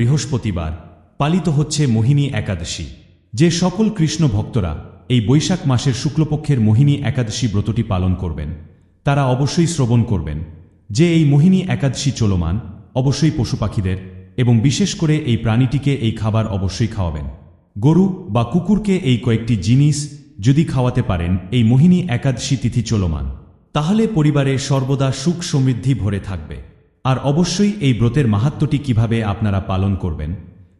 বৃহস্পতিবার পালিত হচ্ছে মোহিনী একাদশী। যে সকল কৃষ্ণ ভক্তরা এই বৈশাখ মাসের শুক্লপক্ষের মোহিনী একাদশী ব্রতটি পালন করবেন, তারা অবশ্যই শ্রবণ করবেন। যে এই মোহিনী একাদশী চলমান, অবশ্যই পশু পাখিদের এবং বিশেষ করে এই প্রাণীটিকে এই খাবার অবশ্যই খাওয়াবেন। গরু বা কুকুরকে এই কয়েকটি জিনিস যদি খাওয়াতে পারেন, এই মোহিনী একাদশী তিথি চলমান, তাহলে পরিবারে সর্বদা সুখ সমৃদ্ধি ভরে থাকবে। আর অবশ্যই এই ব্রতের মাহাত্ম্যটি কীভাবে আপনারা পালন করবেন,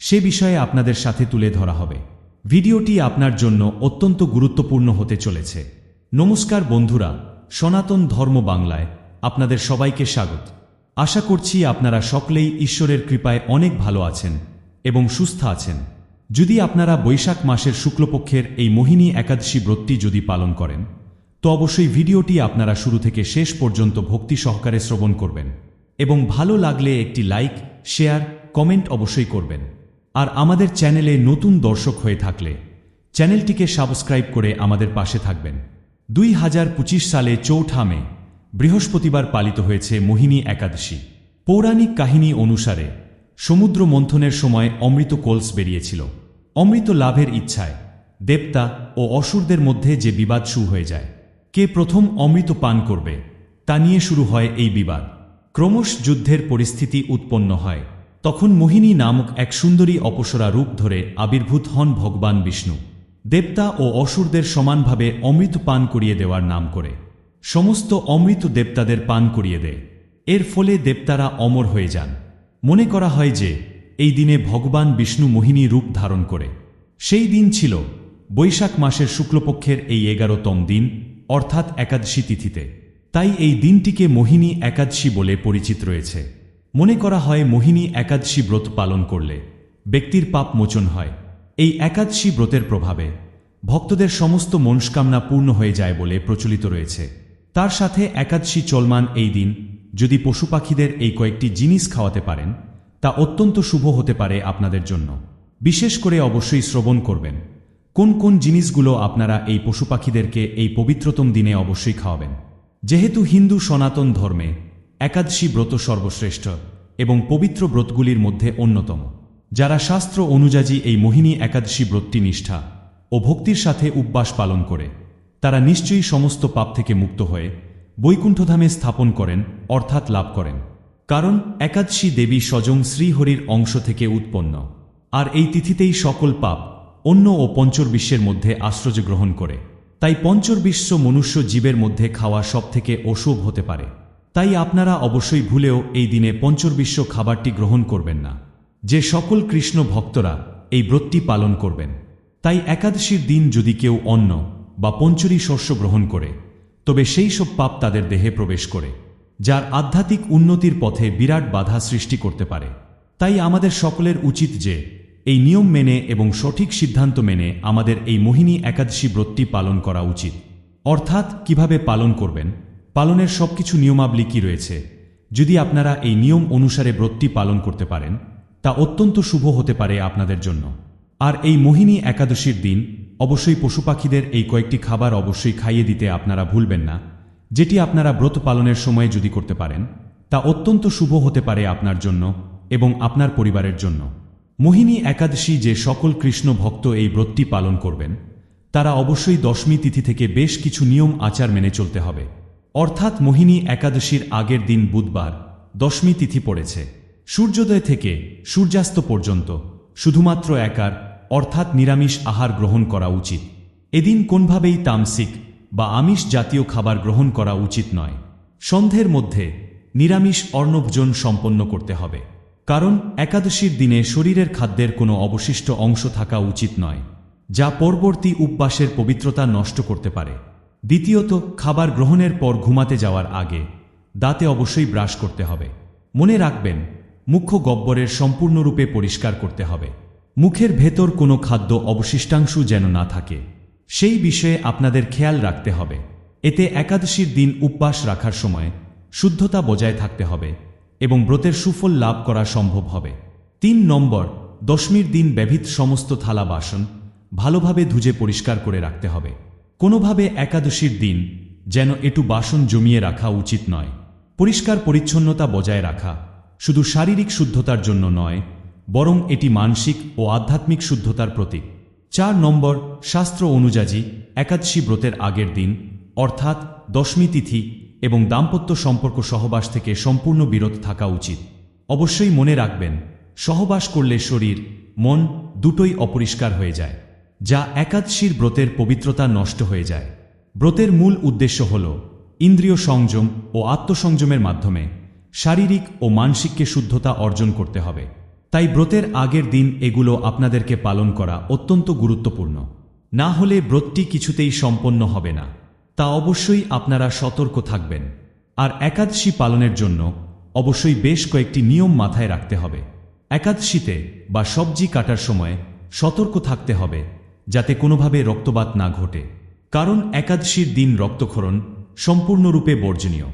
সে বিষয়ে আপনাদের সাথে তুলে ধরা হবে। ভিডিওটি আপনার জন্য অত্যন্ত গুরুত্বপূর্ণ হতে চলেছে। নমস্কার বন্ধুরা, সনাতন ধর্ম বাংলায় আপনাদের সবাইকে স্বাগত। আশা করছি আপনারা সকলেই ঈশ্বরের কৃপায় অনেক ভালো আছেন এবং সুস্থ আছেন। যদি আপনারা বৈশাখ মাসের শুক্লপক্ষের এই মোহিনী একাদশী ব্রতটি যদি পালন করেন, তো অবশ্যই ভিডিওটি আপনারা শুরু থেকে শেষ পর্যন্ত ভক্তি সহকারে শ্রবণ করবেন। এবং ভালো লাগলে একটি লাইক, শেয়ার, কমেন্ট অবশ্যই করবেন। আর আমাদের চ্যানেলে নতুন দর্শক হয়ে থাকলে চ্যানেলটিকে সাবস্ক্রাইব করে আমাদের পাশে থাকবেন। দুই হাজার পঁচিশ সালে চৌঠা মে, বৃহস্পতিবার পালিত হয়েছে মোহিনী একাদশী। পৌরাণিক কাহিনী অনুসারে সমুদ্র মন্থনের সময় অমৃত কোলস বেরিয়েছিল। অমৃত লাভের ইচ্ছায় দেবতা ও অসুরদের মধ্যে যে বিবাদ শুরু হয়ে যায়, কে প্রথম অমৃত পান করবে, তা নিয়ে শুরু হয় এই বিবাদ। ক্রমশ যুদ্ধের পরিস্থিতি উৎপন্ন হয়। তখন মোহিনী নামক এক সুন্দরী অপসরা রূপ ধরে আবির্ভূত হন ভগবান বিষ্ণু। দেবতা ও অসুরদের সমানভাবে অমৃত পান করিয়ে দেওয়ার নাম করে। সমস্ত অমৃত দেবতাদের পান করিয়ে দেয়। এর ফলে দেবতারা অমর হয়ে যান। মনে করা হয় যে, এই দিনে ভগবান বিষ্ণু মোহিনী রূপ ধারণ করে। সেই দিন ছিল বৈশাখ মাসের শুক্লপক্ষের এই এগারোতম দিন, অর্থাৎ একাদশী তিথিতে। তাই এই দিনটিকে মোহিনী একাদশী বলে পরিচিত রয়েছে। মনে করা হয় মোহিনী একাদশী ব্রত পালন করলে ব্যক্তির পাপ মোচন হয়। এই একাদশী ব্রতের প্রভাবে ভক্তদের সমস্ত মনস্কামনা পূর্ণ হয়ে যায় বলে প্রচলিত রয়েছে। তার সাথে একাদশী চলমান এই দিন যদি পশু পাখিদের এই কয়েকটি জিনিস খাওয়াতে পারেন, তা অত্যন্ত শুভ হতে পারে আপনাদের জন্য। বিশেষ করে অবশ্যই শ্রবণ করবেন। কোন কোন জিনিসগুলো আপনারা এই পশু পাখিদেরকে এই পবিত্রতম দিনে অবশ্যই খাওয়াবেন? যেহেতু হিন্দু সনাতন ধর্মে একাদশী ব্রত সর্বশ্রেষ্ঠ এবং পবিত্র ব্রতগুলির মধ্যে অন্যতম, যারা শাস্ত্র অনুযায়ী এই মোহিনী একাদশী ব্রতটি নিষ্ঠা ও ভক্তির সাথে উপবাস পালন করে, তারা নিশ্চয়ই সমস্ত পাপ থেকে মুক্ত হয়ে বৈকুণ্ঠধামে স্থাপন করেন অর্থাৎ লাভ করেন। কারণ একাদশী দেবী স্বয়ং শ্রীহরির অংশ থেকে উৎপন্ন, আর এই তিথিতেই সকল পাপ অন্য ও পঞ্চর্বিশ্বের মধ্যে আশ্রয় গ্রহণ করে। তাই পঞ্চর্বিশ্ব মনুষ্য জীবের মধ্যে খাওয়া সব থেকে অশুভ হতে পারে। তাই আপনারা অবশ্যই ভুলেও এই দিনে পঞ্চর্বিশ্ব খাবারটি গ্রহণ করবেন না। যে সকল কৃষ্ণ ভক্তরা এই ব্রতটি পালন করবেন। তাই একাদশীর দিন যদি কেউ অন্ন বা পঞ্চরী শস্য গ্রহণ করে, তবে সেই সব পাপ তাদের দেহে প্রবেশ করে, যার আধ্যাত্মিক উন্নতির পথে বিরাট বাধা সৃষ্টি করতে পারে। তাই আমাদের সকলের উচিত যে এই নিয়ম মেনে এবং সঠিক সিদ্ধান্ত মেনে আমাদের এই মোহিনী একাদশী ব্রতটি পালন করা উচিত। অর্থাৎ, কীভাবে পালন করবেন? পালনের সবকিছু নিয়মাবলী কি রয়েছে? যদি আপনারা এই নিয়ম অনুসারে ব্রতটি পালন করতে পারেন, তা অত্যন্ত শুভ হতে পারে আপনাদের জন্য। আর এই মোহিনী একাদশীর দিন অবশ্যই পশু পাখিদের এই কয়েকটি খাবার অবশ্যই খাইয়ে দিতে আপনারা ভুলবেন না। যেটি আপনারা ব্রত পালনের সময় যদি করতে পারেন, তা অত্যন্ত শুভ হতে পারে আপনার জন্য এবং আপনার পরিবারের জন্য। মোহিনী একাদশী যে সকল কৃষ্ণ ভক্ত এই ব্রতটি পালন করবেন, তারা অবশ্যই দশমী তিথি থেকে বেশ কিছু নিয়ম আচার মেনে চলতে হবে। অর্থাৎ মোহিনী একাদশীর আগের দিন বুধবার দশমী তিথি পড়েছে। সূর্যোদয় থেকে সূর্যাস্ত পর্যন্ত শুধুমাত্র একার, অর্থাৎ নিরামিষ আহার গ্রহণ করা উচিত। এদিন কোনভাবেই তামসিক বা আমিষ জাতীয় খাবার গ্রহণ করা উচিত নয়। সন্ধের মধ্যে নিরামিষ অর্ণভোজন সম্পন্ন করতে হবে। কারণ একাদশীর দিনে শরীরের খাদ্যের কোনো অবশিষ্ট অংশ থাকা উচিত নয়, যা পরবর্তী উপবাসের পবিত্রতা নষ্ট করতে পারে। দ্বিতীয়ত, খাবার গ্রহণের পর ঘুমাতে যাওয়ার আগে দাঁতে অবশ্যই ব্রাশ করতে হবে। মনে রাখবেন, মুখ্য গব্বরের সম্পূর্ণরূপে পরিষ্কার করতে হবে। মুখের ভেতর কোনো খাদ্য অবশিষ্টাংশ যেন না থাকে। সেই বিষয়ে আপনাদের খেয়াল রাখতে হবে। এতে একাদশীর দিন উপবাস রাখার সময় শুদ্ধতা বজায় থাকতে হবে। এবং ব্রতের সুফল লাভ করা সম্ভব হবে। তিন নম্বর, দশমীর দিন ব্যভিত সমস্ত থালা বাসন ভালোভাবে ধুজে পরিষ্কার করে রাখতে হবে। কোনোভাবে একাদশীর দিন যেন একটু বাসন জমিয়ে রাখা উচিত নয়। পরিষ্কার পরিচ্ছন্নতা বজায় রাখা শুধু শারীরিক শুদ্ধতার জন্য নয়, বরং এটি মানসিক ও আধ্যাত্মিক শুদ্ধতার প্রতীক। চার নম্বর, শাস্ত্র অনুযায়ী একাদশী ব্রতের আগের দিন, অর্থাৎ দশমী তিথি এবং দাম্পত্য সম্পর্ক সহবাস থেকে সম্পূর্ণ বিরত থাকা উচিত। অবশ্যই মনে রাখবেন, সহবাস করলে শরীর, মন দুটোই অপরিষ্কার হয়ে যায়, যা একাদশীর ব্রতের পবিত্রতা নষ্ট হয়ে যায়। ব্রতের মূল উদ্দেশ্য হল ইন্দ্রিয় সংযম ও আত্মসংযমের মাধ্যমে শারীরিক ও মানসিককে শুদ্ধতা অর্জন করতে হবে। তাই ব্রতের আগের দিন এগুলো আপনাদেরকে পালন করা অত্যন্ত গুরুত্বপূর্ণ। না হলে ব্রতটি কিছুতেই সম্পন্ন হবে না। তা অবশ্যই আপনারা সতর্ক থাকবেন। আর একাদশী পালনের জন্য অবশ্যই বেশ কয়েকটি নিয়ম মাথায় রাখতে হবে। একাদশীতে বা সবজি কাটার সময় সতর্ক থাকতে হবে, যাতে কোনোভাবে রক্তপাত না ঘটে। কারণ একাদশীর দিন রক্তক্ষরণ সম্পূর্ণরূপে বর্জনীয়।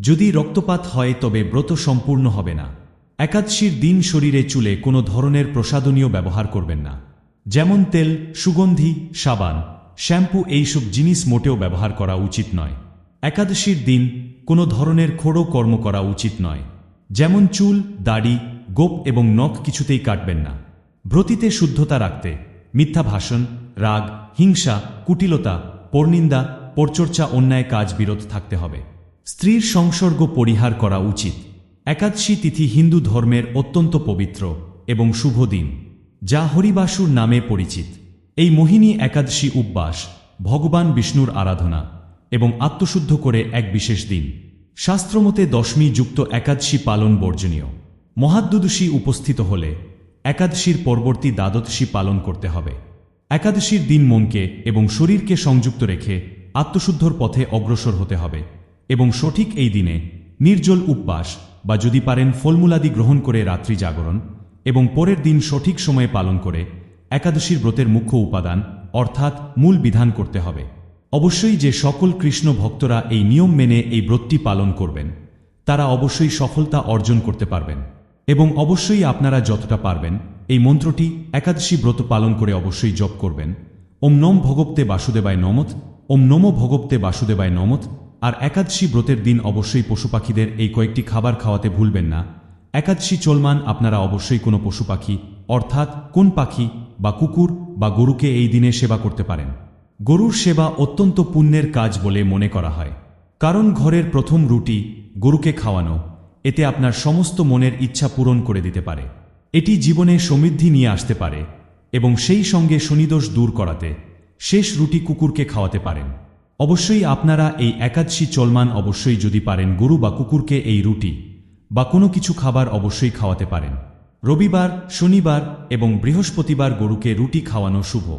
যদি রক্তপাত হয়, তবে ব্রত সম্পূর্ণ হবে না। একাদশীর দিন শরীরে চুলে কোনো ধরনের প্রসাদনীয় ব্যবহার করবেন না। যেমন তেল, সুগন্ধি, সাবান শ্যাম্পু এইসব জিনিস মোটেও ব্যবহার করা উচিত নয়। একাদশীর দিন কোনো ধরনের খোড়ো কর্ম করা উচিত নয়। যেমন চুল, দাড়ি, গোপ এবং নখ কিছুতেই কাটবেন না। ব্রতিতে শুদ্ধতা রাখতে মিথ্যা ভাষণ, রাগ, হিংসা, কুটিলতা, পরনিন্দা, পরচর্চা অন্যায় কাজ বিরত থাকতে হবে। স্ত্রীর সংসর্গ পরিহার করা উচিত। একাদশী তিথি হিন্দু ধর্মের অত্যন্ত পবিত্র এবং শুভ দিন, যা হরিবাসুর নামে পরিচিত। এই মোহিনী একাদশী উপবাস, ভগবান বিষ্ণুর আরাধনা এবং আত্মশুদ্ধ করে এক বিশেষ দিন। শাস্ত্রমতে দশমী যুক্ত একাদশী পালন বর্জনীয়। মহাদ্দুদশী উপস্থিত হলে একাদশীর পরবর্তী দ্বাদশী পালন করতে হবে। একাদশীর দিন মনকে এবং শরীরকে সংযুক্ত রেখে আত্মশুদ্ধর পথে অগ্রসর হতে হবে এবং সঠিক এই দিনে নির্জল উপবাস বা যদি পারেন ফলমূলাদি গ্রহণ করে রাত্রি জাগরণ এবং পরের দিন সঠিক সময়ে পালন করে একাদশীর ব্রতের মুখ্য উপাদান, অর্থাৎ মূল বিধান করতে হবে। অবশ্যই যে সকল কৃষ্ণ ভক্তরা এই নিয়ম মেনে এই ব্রতটি পালন করবেন, তারা অবশ্যই সফলতা অর্জন করতে পারবেন। এবং অবশ্যই আপনারা যতটা পারবেন, এই মন্ত্রটি একাদশী ব্রত পালন করে অবশ্যই জপ করবেন। ওম নম ভগবতে বাসুদেবায় নমত, ওম নমো ভগবতে বাসুদেবায় নমত, আর একাদশী ব্রতের দিন অবশ্যই পশু পাখিদের এই কয়েকটি খাবার খাওয়াতে ভুলবেন না। একাদশী চলমান আপনারা অবশ্যই কোনো পশু পাখি, অর্থাৎ কোন পাখি বা কুকুর বা গরুকে এই দিনে সেবা করতে পারেন। গরুর সেবা অত্যন্ত পুণ্যের কাজ বলে মনে করা হয়। কারণ ঘরের প্রথম রুটি, গরুকে খাওয়ানো, এতে আপনার সমস্ত মনের ইচ্ছা পূরণ করে দিতে পারে। এটি জীবনে সমৃদ্ধি নিয়ে আসতে পারে এবং সেই সঙ্গে শনিদোষ দূর করাতে শেষ রুটি কুকুরকে খাওয়াতে পারেন। অবশ্যই আপনারা এই একাদশী চলমান অবশ্যই যদি পারেন গরু বা কুকুরকে এই রুটি বা কোনো কিছু খাবার অবশ্যই খাওয়াতে পারেন। রবিবার, শনিবার এবং বৃহস্পতিবার গরুকে রুটি খাওয়ানো শুভ।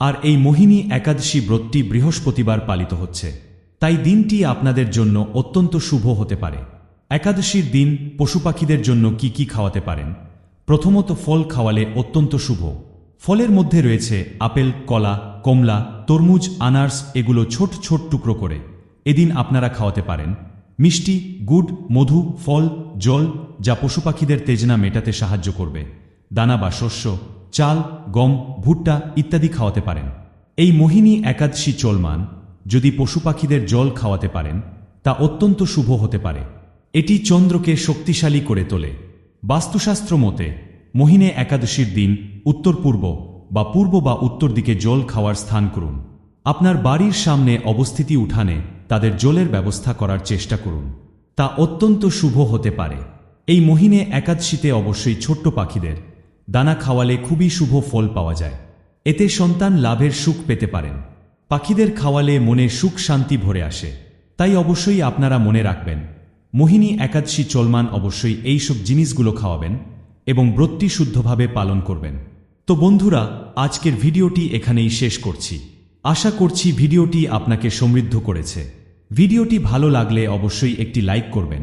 আর এই মোহিনী একাদশী ব্রতটি বৃহস্পতিবার পালিত হচ্ছে। তাই দিনটি আপনাদের জন্য অত্যন্ত শুভ হতে পারে। একাদশীর দিন পশু পাখিদের জন্য কি কি খাওয়াতে পারেন? প্রথমত ফল খাওয়ালে অত্যন্ত শুভ। ফলের মধ্যে রয়েছে আপেল, কলা, কমলা, তরমুজ, আনার্স এগুলো ছোট ছোট টুকরো করে। এদিন আপনারা খাওয়াতে পারেন। মিষ্টি, গুড়, মধু, ফল, জল যা পশু পাখিদের তেজনা মেটাতে সাহায্য করবে। দানা বা শস্য, চাল, গম, ভুট্টা ইত্যাদি খাওয়াতে পারেন। এই মোহিনী একাদশী চলমান, যদি পশু পাখিদের জল খাওয়াতে পারেন, তা অত্যন্ত শুভ হতে পারে। এটি চন্দ্রকে শক্তিশালী করে তোলে। বাস্তুশাস্ত্র মতে, মোহিনে একাদশীর দিন উত্তর পূর্ব বা পূর্ব বা উত্তর দিকে জল খাওয়ার স্থান করুন। আপনার বাড়ির সামনে অবস্থিতি উঠানে তাদের জলের ব্যবস্থা করার চেষ্টা করুন। তা অত্যন্ত শুভ হতে পারে। এই মহিনে একাদশীতে অবশ্যই ছোট্ট পাখিদের। দানা খাওয়ালে খুবই শুভ ফল পাওয়া যায়। এতে সন্তান লাভের সুখ পেতে পারেন। পাখিদের খাওয়ালে মনে সুখ শান্তি ভরে আসে। তাই অবশ্যই আপনারা মনে রাখবেন, মোহিনী একাদশী চলমান অবশ্যই এই সব জিনিসগুলো খাওয়াবেন এবং ব্রতটি শুদ্ধভাবে পালন করবেন। তো বন্ধুরা, আজকের ভিডিওটি এখানেই শেষ করছি। আশা করছি ভিডিওটি আপনাকে সমৃদ্ধ করেছে। ভিডিওটি ভালো লাগলে অবশ্যই একটি লাইক করবেন